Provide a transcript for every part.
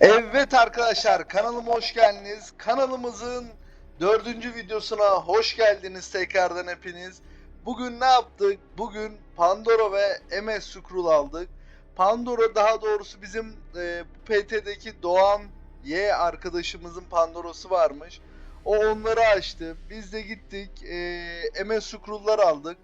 Evet arkadaşlar kanalıma hoş geldiniz. Kanalımızın dördüncü videosuna hoş geldiniz tekrardan hepiniz. Bugün ne yaptık? Bugün Pandora ve MS Scroll aldık. Pandora daha doğrusu bizim e, PT'deki Doğan Y arkadaşımızın Pandora'sı varmış. O onları açtı. Biz de gittik e, MS Scroll'lar aldık.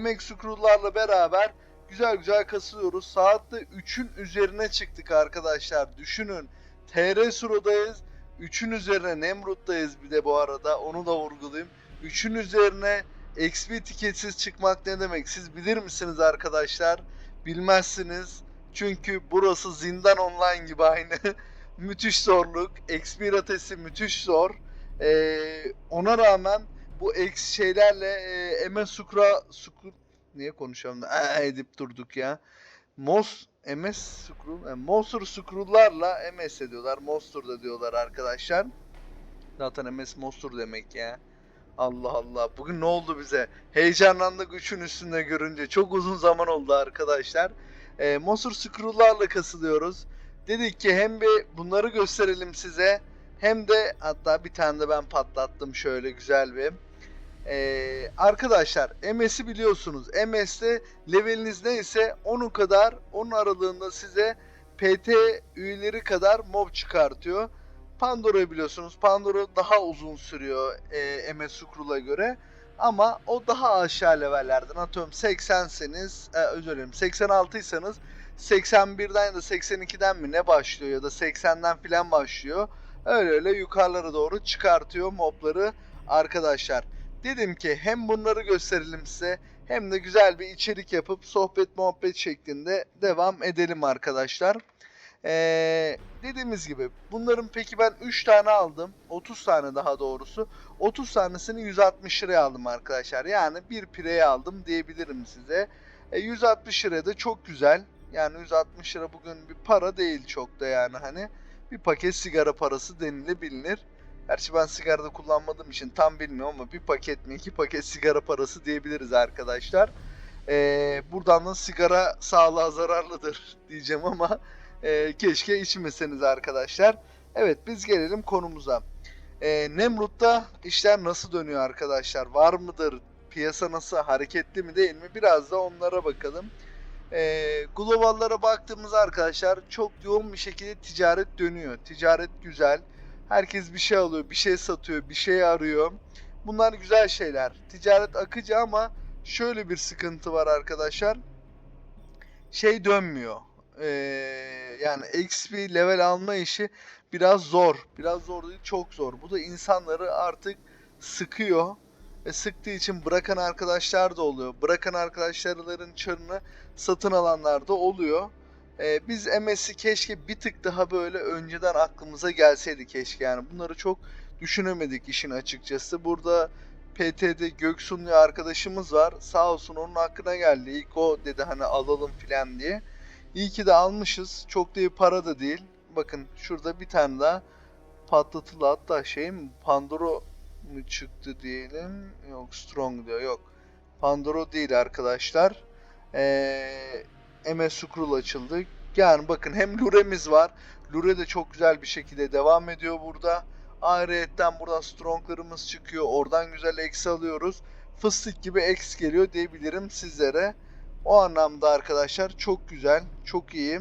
MS Scroll'larla beraber güzel güzel kasılıyoruz. Saatte 3'ün üzerine çıktık arkadaşlar. Düşünün. TR Suro'dayız. 3'ün üzerine Nemrut'tayız bir de bu arada. Onu da vurgulayayım. 3'ün üzerine XP tiketsiz çıkmak ne demek? Siz bilir misiniz arkadaşlar? Bilmezsiniz. Çünkü burası zindan online gibi aynı. müthiş zorluk. XP ratesi müthiş zor. Ee, ona rağmen bu X şeylerle e, MS Sukra Sukra niye konuşalım da edip durduk ya. Mos MS Scroll, yani Monster Scroll'larla MS ediyorlar. Monster da diyorlar arkadaşlar. Zaten MS Monster demek ya. Allah Allah. Bugün ne oldu bize? Heyecanlandık üçün üstünde görünce. Çok uzun zaman oldu arkadaşlar. E, Monster Scroll'larla kasılıyoruz. Dedik ki hem bir bunları gösterelim size. Hem de hatta bir tane de ben patlattım şöyle güzel bir. Ee, arkadaşlar MS'i biliyorsunuz. MS'te leveliniz neyse onun kadar onun aralığında size PT üyeleri kadar mob çıkartıyor. Pandora'yı biliyorsunuz. Pandora daha uzun sürüyor e, MS Scroll'a göre. Ama o daha aşağı levellerden. Atıyorum 80'seniz, e, özür dilerim 86'ysanız 81'den ya da 82'den mi ne başlıyor ya da 80'den filan başlıyor. Öyle öyle yukarılara doğru çıkartıyor mobları arkadaşlar. Dedim ki hem bunları gösterelim size hem de güzel bir içerik yapıp sohbet muhabbet şeklinde devam edelim arkadaşlar. Ee, dediğimiz gibi bunların peki ben 3 tane aldım. 30 tane daha doğrusu. 30 tanesini 160 liraya aldım arkadaşlar. Yani bir pireye aldım diyebilirim size. E, 160 lira da çok güzel. Yani 160 lira bugün bir para değil çok da yani hani. Bir paket sigara parası denilebilir. Gerçi ben sigarada kullanmadığım için tam bilmiyorum ama bir paket mi iki paket sigara parası diyebiliriz arkadaşlar. Ee, buradan da sigara sağlığa zararlıdır diyeceğim ama e, keşke içmeseniz arkadaşlar. Evet biz gelelim konumuza. Ee, Nemrut'ta işler nasıl dönüyor arkadaşlar? Var mıdır? Piyasa nasıl? Hareketli mi değil mi? Biraz da onlara bakalım. Ee, globallara baktığımız arkadaşlar çok yoğun bir şekilde ticaret dönüyor. Ticaret güzel. Herkes bir şey alıyor, bir şey satıyor, bir şey arıyor. Bunlar güzel şeyler. Ticaret akıcı ama şöyle bir sıkıntı var arkadaşlar. Şey dönmüyor. Ee, yani XP level alma işi biraz zor. Biraz zor değil, çok zor. Bu da insanları artık sıkıyor. Ve sıktığı için bırakan arkadaşlar da oluyor. Bırakan arkadaşların çarını satın alanlar da oluyor. Ee, biz MS'i keşke bir tık daha böyle önceden aklımıza gelseydi keşke yani. Bunları çok düşünemedik işin açıkçası. Burada PT'de Göksunlu arkadaşımız var. Sağ olsun onun hakkına geldi. İlk o dedi hani alalım filan diye. İyi ki de almışız. Çok da iyi para da değil. Bakın şurada bir tane daha patlatılı hatta şey mi Pandora mı çıktı diyelim. Yok Strong diyor. Yok. Pandora değil arkadaşlar. Eee MS Scroll açıldı. Yani bakın hem Lure'miz var. Lure de çok güzel bir şekilde devam ediyor burada. Ayrıyetten buradan Strong'larımız çıkıyor. Oradan güzel X alıyoruz. Fıstık gibi X geliyor diyebilirim sizlere. O anlamda arkadaşlar çok güzel. Çok iyi.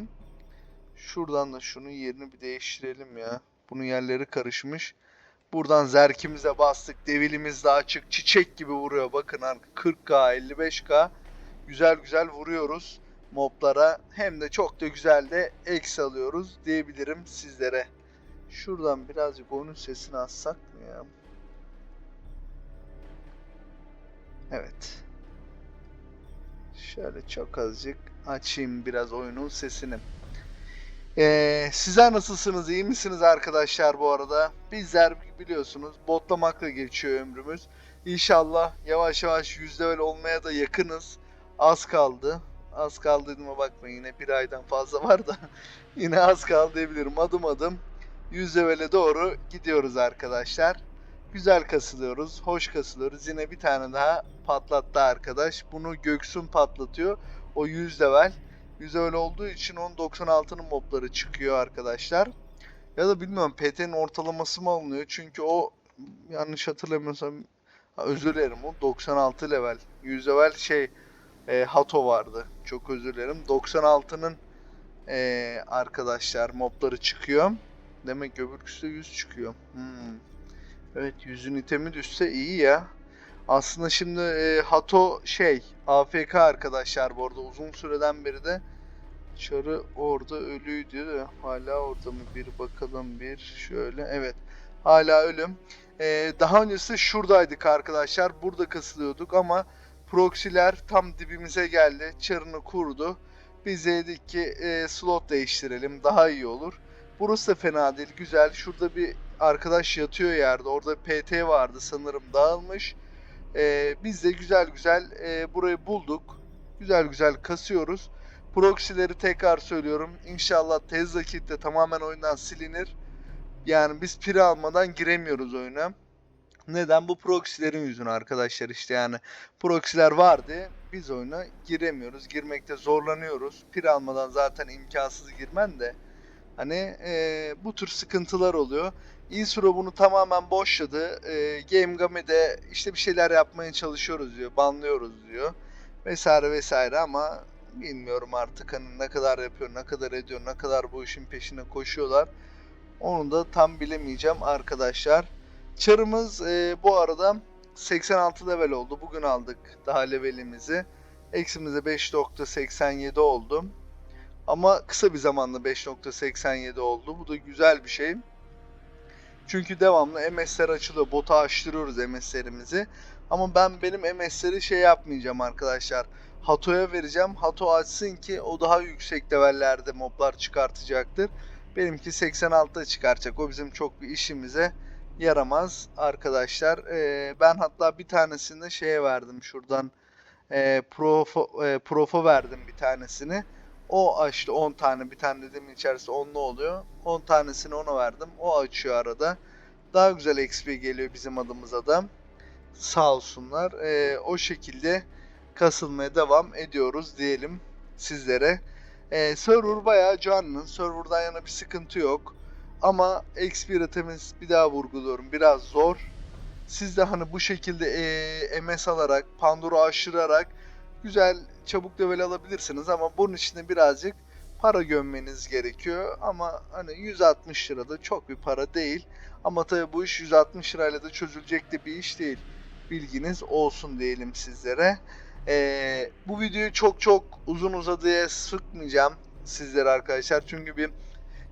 Şuradan da şunun yerini bir değiştirelim ya. Bunun yerleri karışmış. Buradan zerkimize bastık. Devilimiz de açık. Çiçek gibi vuruyor. Bakın 40k 55k. Güzel güzel vuruyoruz moblara hem de çok da güzel de eks alıyoruz diyebilirim sizlere. Şuradan birazcık oyunun sesini açsak mı ya? Evet. Şöyle çok azıcık açayım biraz oyunun sesini. Ee, sizler nasılsınız? İyi misiniz arkadaşlar bu arada? Bizler biliyorsunuz botlamakla geçiyor ömrümüz. İnşallah yavaş yavaş yüzde olmaya da yakınız. Az kaldı az kaldı dediğime bakmayın yine bir aydan fazla var da yine az kaldı diyebilirim. Adım adım 100 levele doğru gidiyoruz arkadaşlar. Güzel kasılıyoruz, hoş kasılıyoruz. Yine bir tane daha patlattı arkadaş. Bunu Göksun patlatıyor. O 100 level. 100 level olduğu için onun 96'nın mobları çıkıyor arkadaşlar. Ya da bilmiyorum PT'nin ortalaması mı alınıyor? Çünkü o yanlış hatırlamıyorsam ha, özür dilerim o 96 level. 100 level şey e, Hato vardı. Çok özür dilerim. 96'nın e, arkadaşlar mobları çıkıyor. Demek öbürküsü de 100 çıkıyor. Hmm. Evet 100'ün itemi düşse iyi ya. Aslında şimdi e, Hato şey AFK arkadaşlar bu arada uzun süreden beri de Çarı orada ölüydü de hala orada mı bir bakalım bir şöyle evet hala ölüm. Ee, daha öncesi şuradaydık arkadaşlar burada kasılıyorduk ama proxy'ler tam dibimize geldi çarını kurdu. Biz de dedik ki e, slot değiştirelim daha iyi olur. Burası da fena değil güzel şurada bir arkadaş yatıyor yerde orada PT vardı sanırım dağılmış. Ee, biz de güzel güzel e, burayı bulduk. Güzel güzel kasıyoruz. Proxy'leri tekrar söylüyorum. İnşallah tez vakitte tamamen oyundan silinir. Yani biz piri almadan giremiyoruz oyuna. Neden? Bu proxy'lerin yüzüne arkadaşlar işte yani. Proxy'ler vardı. Biz oyuna giremiyoruz. Girmekte zorlanıyoruz. Pir almadan zaten imkansız girmen de. Hani eee, bu tür sıkıntılar oluyor. Isuro bunu tamamen boşladı. Eee Game Gami'de işte bir şeyler yapmaya çalışıyoruz diyor. Banlıyoruz diyor. Vesaire vesaire ama bilmiyorum artık hani ne kadar yapıyor, ne kadar ediyor, ne kadar bu işin peşine koşuyorlar. Onu da tam bilemeyeceğim arkadaşlar. Çarımız eee, bu arada 86 level oldu. Bugün aldık daha levelimizi. Eksimiz de 5.87 oldu. Ama kısa bir zamanda 5.87 oldu. Bu da güzel bir şey. Çünkü devamlı MS'ler açılıyor. Bota açtırıyoruz MS'lerimizi. Ama ben benim MS'leri şey yapmayacağım arkadaşlar. Hato'ya vereceğim. Hato açsın ki o daha yüksek levellerde moblar çıkartacaktır. Benimki 86'da çıkaracak. O bizim çok bir işimize yaramaz arkadaşlar. Ee, ben hatta bir tanesini şeye verdim şuradan. E, profo, e, profo verdim bir tanesini. O açtı 10 tane. Bir tane dedim içerisinde 10'lu oluyor. 10 tanesini ona verdim. O açıyor arada. Daha güzel XP geliyor bizim adımıza da. Sağ olsunlar. Ee, o şekilde kasılmaya devam ediyoruz diyelim sizlere. Ee, server bayağı canlı. Server'dan yana bir sıkıntı yok. Ama XP üretimiz bir daha vurguluyorum biraz zor. Siz de hani bu şekilde ee, MS alarak, Pandora aşırarak güzel çabuk level alabilirsiniz ama bunun için de birazcık para gömmeniz gerekiyor. Ama hani 160 lira da çok bir para değil. Ama tabii bu iş 160 lirayla da çözülecek de bir iş değil. Bilginiz olsun diyelim sizlere. Ee, bu videoyu çok çok uzun uzadıya sıkmayacağım sizlere arkadaşlar. Çünkü bir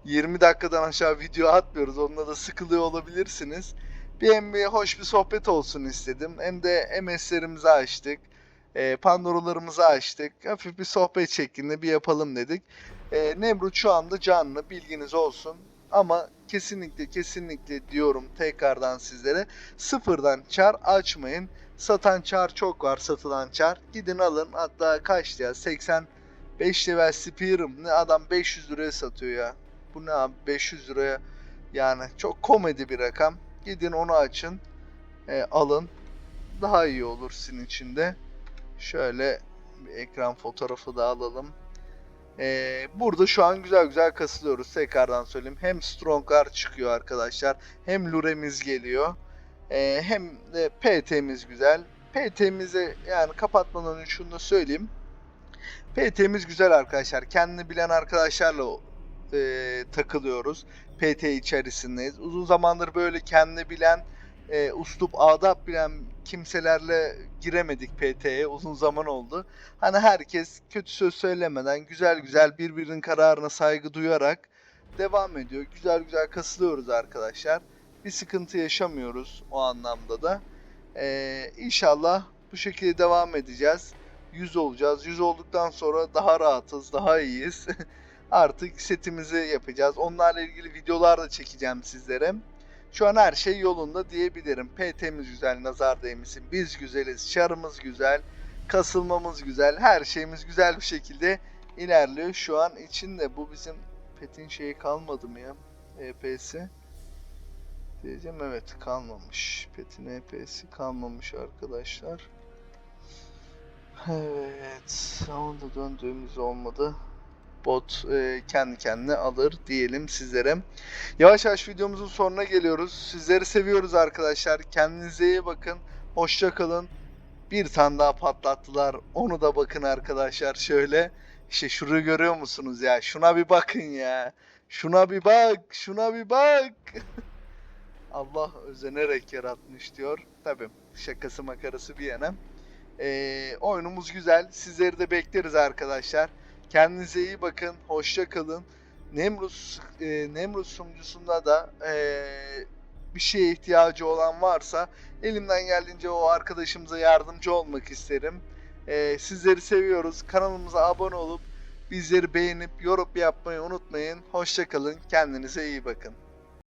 20 dakikadan aşağı video atmıyoruz. Onunla da sıkılıyor olabilirsiniz. Bir hem bir hoş bir sohbet olsun istedim. Hem de MS'lerimizi açtık. E, Pandora'larımızı açtık. Hafif bir sohbet şeklinde bir yapalım dedik. E, Nemrut şu anda canlı bilginiz olsun. Ama kesinlikle kesinlikle diyorum tekrardan sizlere sıfırdan çar açmayın. Satan çar çok var satılan çar. Gidin alın hatta kaçtı ya 85 level spear'ım ne adam 500 liraya satıyor ya. Bu ne abi 500 liraya yani çok komedi bir rakam. Gidin onu açın e, alın daha iyi olur sizin için de. Şöyle bir ekran fotoğrafı da alalım. Ee, burada şu an güzel güzel kasılıyoruz. Tekrardan söyleyeyim. Hem Strong'lar çıkıyor arkadaşlar. Hem Lure'miz geliyor. Ee, hem de PT'miz güzel. PT'mizi yani kapatmadan önce şunu da söyleyeyim. PT'miz güzel arkadaşlar. Kendini bilen arkadaşlarla e, takılıyoruz. PT içerisindeyiz. Uzun zamandır böyle kendini bilen e, uslup adap bilen kimselerle giremedik PT'ye uzun zaman oldu. Hani herkes kötü söz söylemeden güzel güzel birbirinin kararına saygı duyarak devam ediyor. Güzel güzel kasılıyoruz arkadaşlar. Bir sıkıntı yaşamıyoruz o anlamda da. Ee, inşallah bu şekilde devam edeceğiz. 100 olacağız. 100 olduktan sonra daha rahatız, daha iyiyiz. Artık setimizi yapacağız. Onlarla ilgili videolar da çekeceğim sizlere. Şu an her şey yolunda diyebilirim. PT'miz güzel, nazar değmesin. Biz güzeliz, çarımız güzel, kasılmamız güzel, her şeyimiz güzel bir şekilde ilerliyor. Şu an içinde bu bizim petin şeyi kalmadı mı ya? EP'si. Diyeceğim evet kalmamış. Petin EP'si kalmamış arkadaşlar. Evet. Onu da döndüğümüz olmadı. Bot e, kendi kendine alır diyelim sizlere. Yavaş yavaş videomuzun sonuna geliyoruz. Sizleri seviyoruz arkadaşlar. Kendinize iyi bakın. Hoşça kalın. Bir tane daha patlattılar. Onu da bakın arkadaşlar şöyle. İşte şurayı görüyor musunuz ya? Şuna bir bakın ya. Şuna bir bak. Şuna bir bak. Allah özenerek yaratmış diyor. Tabi şakası makarası bir yana. Ee, oyunumuz güzel. Sizleri de bekleriz arkadaşlar. Kendinize iyi bakın. Hoşça kalın. Nemrut e, Nemrut sunucusunda da e, bir şeye ihtiyacı olan varsa elimden geldiğince o arkadaşımıza yardımcı olmak isterim. E, sizleri seviyoruz. Kanalımıza abone olup bizleri beğenip yorum yapmayı unutmayın. Hoşça kalın. Kendinize iyi bakın.